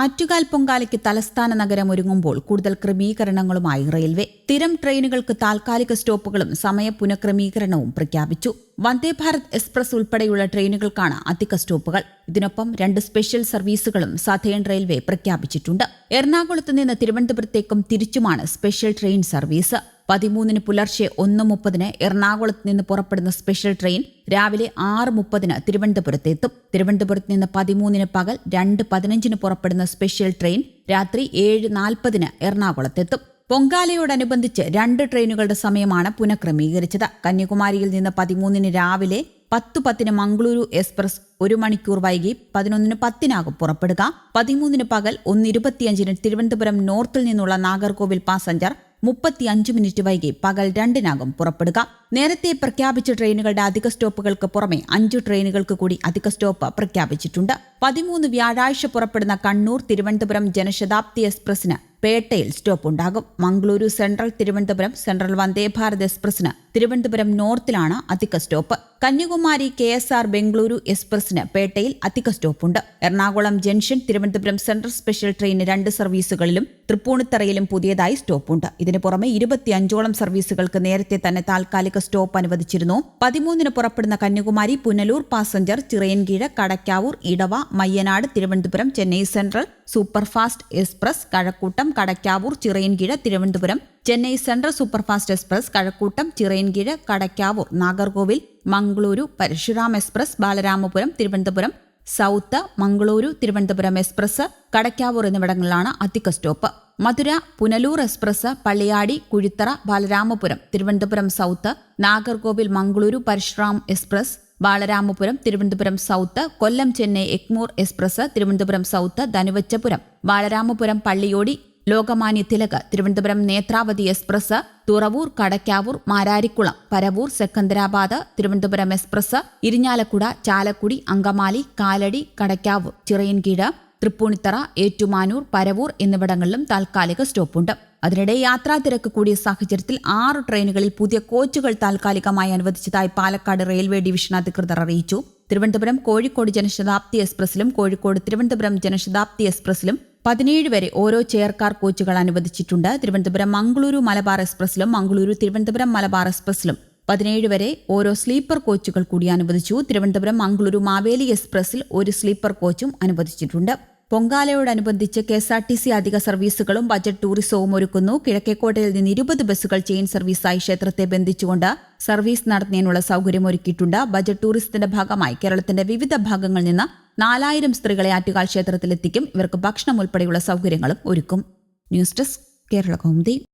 ആറ്റുകാൽ പൊങ്കാലയ്ക്ക് തലസ്ഥാന നഗരം ഒരുങ്ങുമ്പോൾ കൂടുതൽ ക്രമീകരണങ്ങളുമായി റെയിൽവേ. സ്ഥിരം ട്രെയിനുകൾക്ക് താൽക്കാലിക സ്റ്റോപ്പുകളും സമയ പുനഃക്രമീകരണവും പ്രഖ്യാപിച്ചു. വന്ദേ ഭാരത് എക്സ്പ്രസ് ഉൾപ്പെടെയുള്ള ട്രെയിനുകൾക്കാണ് അധിക സ്റ്റോപ്പുകൾ. ഇതിനൊപ്പം രണ്ട് സ്പെഷ്യൽ സർവീസുകളും സതേൺ റെയിൽവേ പ്രഖ്യാപിച്ചിട്ടുണ്ട്. എറണാകുളത്ത് നിന്ന് തിരുവനന്തപുരത്തേക്കും തിരിച്ചുമാണ് സ്പെഷ്യൽ ട്രെയിൻ സർവീസ്. പതിമൂന്നിന് പുലർച്ചെ ഒന്ന് മുപ്പതിന് എറണാകുളത്ത് നിന്ന് പുറപ്പെടുന്ന സ്പെഷ്യൽ ട്രെയിൻ രാവിലെ ആറ് മുപ്പതിന് തിരുവനന്തപുരത്തെത്തും. തിരുവനന്തപുരത്ത് നിന്ന് പതിമൂന്നിന് പകൽ രണ്ട് പതിനഞ്ചിന് പുറപ്പെടുന്ന സ്പെഷ്യൽ ട്രെയിൻ രാത്രി ഏഴ് നാൽപ്പതിന് എറണാകുളത്തെത്തും. പൊങ്കാലയോടനുബന്ധിച്ച് രണ്ട് ട്രെയിനുകളുടെ സമയമാണ് പുനഃക്രമീകരിച്ചത്. കന്യാകുമാരിയിൽ നിന്ന് പതിമൂന്നിന് രാവിലെ പത്ത് പത്തിന് മംഗളൂരു എക്സ്പ്രസ് ഒരു മണിക്കൂർ വൈകി പതിനൊന്നിന് പത്തിനാകും പുറപ്പെടുക. പതിമൂന്നിന് പകൽ ഒന്ന് ഇരുപത്തിയഞ്ചിന് തിരുവനന്തപുരം നോർത്തിൽ നിന്നുള്ള നാഗർകോവിൽ പാസഞ്ചർ മുപ്പത്തിയഞ്ച് മിനിറ്റ് വൈകി പകൽ രണ്ടിനാകും പുറപ്പെടുക. നേരത്തെ പ്രഖ്യാപിച്ച ട്രെയിനുകളുടെ അധിക സ്റ്റോപ്പുകൾക്ക് പുറമെ അഞ്ച് ട്രെയിനുകൾക്ക് കൂടി അധിക സ്റ്റോപ്പ് പ്രഖ്യാപിച്ചിട്ടുണ്ട്. പതിമൂന്ന് വ്യാഴാഴ്ച പുറപ്പെടുന്ന കണ്ണൂർ തിരുവനന്തപുരം ജനശതാബ്ദി എക്സ്പ്രസിന് പേട്ടയിൽ സ്റ്റോപ്പ് ഉണ്ടാകും. മംഗളൂരു സെൻട്രൽ തിരുവനന്തപുരം സെൻട്രൽ വന്ദേ ഭാരത് എക്സ്പ്രസിന് തിരുവനന്തപുരം നോർത്തിലാണ് അധിക stop. Kanyakumari K S R Bengaluru എക്സ്പ്രസിന് പേട്ടയിൽ അധിക സ്റ്റോപ്പുണ്ട്. Ernakulam junction Thiruvananthapuram central special train രണ്ട് സർവീസുകളിലും തൃപ്പൂണിത്തറയിലും പുതിയതായി സ്റ്റോപ്പുണ്ട്. ഇതിനു പുറമെ ഇരുപത്തിയഞ്ചോളം സർവീസുകൾക്ക് നേരത്തെ തന്നെ താൽക്കാലിക സ്റ്റോപ്പ് അനുവദിച്ചിരുന്നു. പതിമൂന്നിന് പുറപ്പെടുന്ന Kanyakumari Punalur passenger Chirayinkeezhu Kadakkavoor Edava Mayyanad Thiruvananthapuram Chennai central superfast express Kazhakkoottam Kadakkavoor Chirayinkeezhu Thiruvananthapuram Chennai central superfast express Kazhakkoottam Chirayinkeezhu Kadakkavoor Nagercoil Mangaluru Parasuram express Balaramapuram Thiruvananthapuram south Mangaluru Thiruvananthapuram express Kadakkavoor എന്നിവിടങ്ങളിലാണ് അധിക stop. Madurai Punalur express Palliyadi Kuzhithurai Balaramapuram Thiruvananthapuram south Nagercoil Mangaluru Parasuram express Balaramapuram Thiruvananthapuram south Kollam Chennai Egmore express Thiruvananthapuram south Dhanuvachapuram Balaramapuram Palliyodi Lokmanya Tilak Thiruvananthapuram Netravati express Thuravoor Kadakkavoor Mararikulam Paravur Secunderabad Thiruvananthapuram express Irinjalakuda Chalakudy Angamaly Kalady Kadakkavoor Chirayinkeezhu Tripunithura Ettumanoor Paravur എന്നിവിടങ്ങളിലും താൽക്കാലിക സ്റ്റോപ്പുണ്ട്. അതിനിടെ യാത്രാ തിരക്ക് കൂടിയ സാഹചര്യത്തിൽ ആറ് ട്രെയിനുകളിൽ പുതിയ കോച്ചുകൾ താൽക്കാലികമായി അനുവദിച്ചതായി പാലക്കാട് റെയിൽവേ ഡിവിഷൻ അധികൃതർ അറിയിച്ചു. തിരുവനന്തപുരം കോഴിക്കോട് ജനശതാബ്ദി എക്സ്പ്രസിലും കോഴിക്കോട് തിരുവനന്തപുരം ജനശതാബ്ദി എക്സ്പ്രസിലും പതിനേഴ് വരെ ഓരോ ചെയർകാർ കോച്ചുകൾ അനുവദിച്ചിട്ടുണ്ട്. തിരുവനന്തപുരം മംഗളൂരു മലബാർ എക്സ്പ്രസിലും മംഗളൂരു തിരുവനന്തപുരം മലബാർ എക്സ്പ്രസിലും പതിനേഴ് വരെ ഓരോ സ്ലീപ്പർ കോച്ചുകൾ കൂടി അനുവദിച്ചു. തിരുവനന്തപുരം മംഗളൂരു മാവേലി എക്സ്പ്രസിൽ ഒരു സ്ലീപ്പർ കോച്ചും അനുവദിച്ചിട്ടുണ്ട്. പൊങ്കാലയോടനുബന്ധിച്ച് K S R T C അധിക സർവീസുകളും ബജറ്റ് ടൂറിസവും ഒരുക്കുന്നു. കിഴക്കേക്കോട്ടയിൽ നിന്ന് ഇരുപത് ബസ്സുകൾ ചെയിൻ സർവീസായി ക്ഷേത്രത്തെ ബന്ധിച്ചുകൊണ്ട് സർവീസ് നടത്തുന്നതിനുള്ള സൗകര്യം ഒരുക്കിയിട്ടുണ്ട്. ബജറ്റ് ടൂറിസത്തിന്റെ ഭാഗമായി കേരളത്തിന്റെ വിവിധ ഭാഗങ്ങളിൽ നിന്ന് നാലായിരം സ്ത്രീകളെ ആറ്റുകാൽ ക്ഷേത്രത്തിലെത്തിക്കും. ഇവർക്ക് ഭക്ഷണം ഉൾപ്പെടെയുള്ള സൗകര്യങ്ങളും ഒരുക്കും. News desk Kerala Kaumudi.